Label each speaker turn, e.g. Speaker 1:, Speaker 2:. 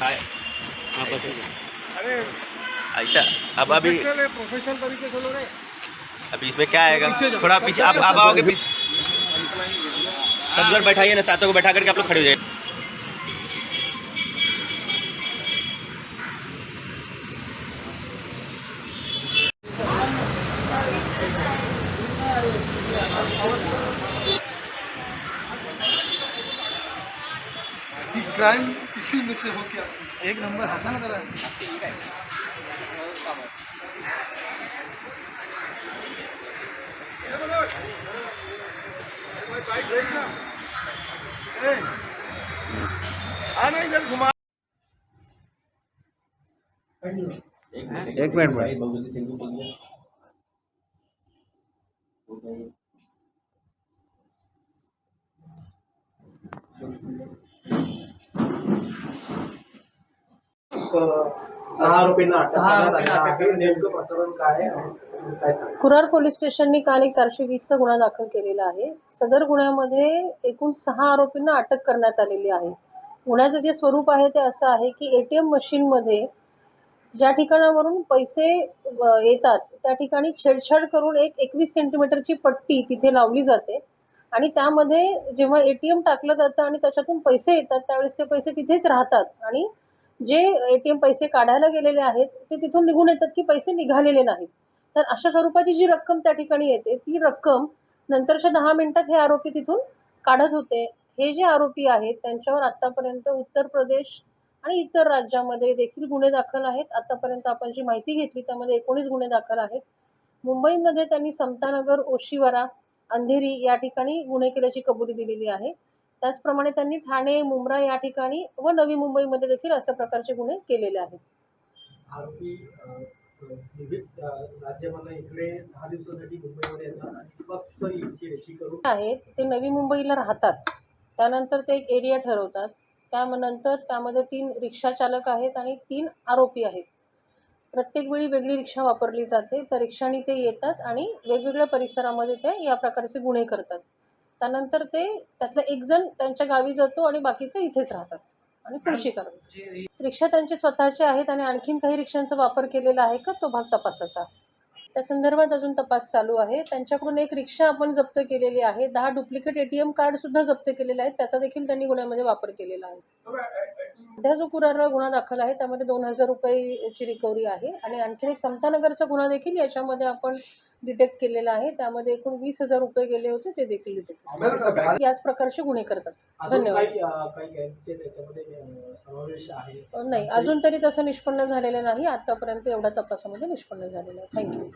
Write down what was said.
Speaker 1: हाय।
Speaker 2: वापस
Speaker 3: अरे
Speaker 1: ऐसा। अब अभी
Speaker 3: प्रोफेशनल तरीके से लो रे
Speaker 1: अभी इसमें क्या आएगा? थोड़ा पीछे आप आप आओगे सब उधर बैठाइए ना सातों को बैठा करके आप लोग खड़े हो जाइए।
Speaker 4: कि इसी में से हो। क्या
Speaker 3: एक नंबर हसन करा आना इधर घुमा
Speaker 1: एक मिनट। भाई
Speaker 5: सहा आरोपींना अटक करण्यात आली आहे. नेमकं प्रकरण काय आहे? काय सांग?
Speaker 6: कुरार पोलीस स्टेशननी काल एक चारशे वीसचा गुन्हा दाखल केलेला आहे. सदर गुन्ह्यामध्ये एकूण सहा आरोपींना अटक करण्यात आलेली आहे. गुन्ह्याचं जे स्वरूप आहे ते असं आहे की एटीएम मशीनमध्ये ज्या ठिकाणावरून पैसे अ, येतात त्या ठिकाणी छेडछाड करून एक एकवीस सेंटीमीटरची पट्टी तिथे लावली जाते. आणि त्यामध्ये जेव्हा एटीएम टाकलं जातं आणि त्याच्यातून पैसे येतात त्यावेळेस ते पैसे तिथेच राहतात. आणि जे एटीएम पैसे काढायला गेलेले आहेत ते तिथून निघून येतात की पैसे निघालेले नाहीत. तर अशा स्वरूपाची जी रक्कम त्या ठिकाणी येते ती रक्कम नंतरच्या दहा मिनिटात हे आरोपी तिथून काढत होते. हे जे आरोपी आहेत त्यांच्यावर आतापर्यंत उत्तर प्रदेश आणि इतर राज्यामध्ये देखील गुन्हे दाखल आहेत. आतापर्यंत आपण जी माहिती घेतली त्यामध्ये एकोणीस गुन्हे दाखल आहेत. मुंबईमध्ये त्यांनी समतानगर ओशिवरा अंधेरी या ठिकाणी गुन्हे केल्याची कबुली दिलेली आहे. त्याचप्रमाणे त्यांनी ठाणे मुंब्रा या ठिकाणी व नवी मुंबईमध्ये देखील अशा प्रकारचे गुन्हे केलेले आहेत.
Speaker 5: आरोपी
Speaker 6: आहेत ते नवी मुंबईला राहतात. त्यानंतर ते एक एरिया ठरवतात. त्यानंतर त्यामध्ये तीन रिक्षा चालक आहेत आणि तीन आरोपी आहेत. प्रत्येक वेळी वेगळी रिक्षा वापरली जाते. त्या रिक्षाने ते येतात आणि वेगवेगळ्या परिसरामध्ये ते या प्रकारचे गुन्हे करतात. त्यानंतर ते त्यातला एक जण त्यांच्या गावी जातो आणि बाकीचे इथेच राहतात आणि पुढची कारवाई रिक्षा त्यांचे स्वतःचे आहेत आणि आणखीन काही रिक्षांचा वापर केलेला आहे का? तो भाग तपासाचा आहे. त्या संदर्भात अजून तपास चालू आहे. त्यांच्याकडून एक रिक्षा आपण जप्त केलेली आहे. दहा डुप्लिकेट एटीएम कार्ड सुद्धा जप्त केलेले आहेत त्याचा देखील त्यांनी गुन्ह्यामध्ये वापर केलेला आहे. सध्या जो कुरारला गुन्हा दाखल आहे त्यामध्ये दोन हजार रुपयाची रिकव्हरी आहे आणि आणखीन एक समतानगरचा गुन्हा देखील याच्यामध्ये आपण डिटेक्ट केलेला आहे. त्यामध्ये एकूण वीस हजार रुपये गेले होते ते देखील डिटेक्ट याच प्रकारचे गुन्हे करतात. धन्यवाद. नाही अजून तरी तसं निष्पन्न झालेलं नाही. आतापर्यंत एवढ्या तपासामध्ये निष्पन्न झालेलं आहे. थँक्यू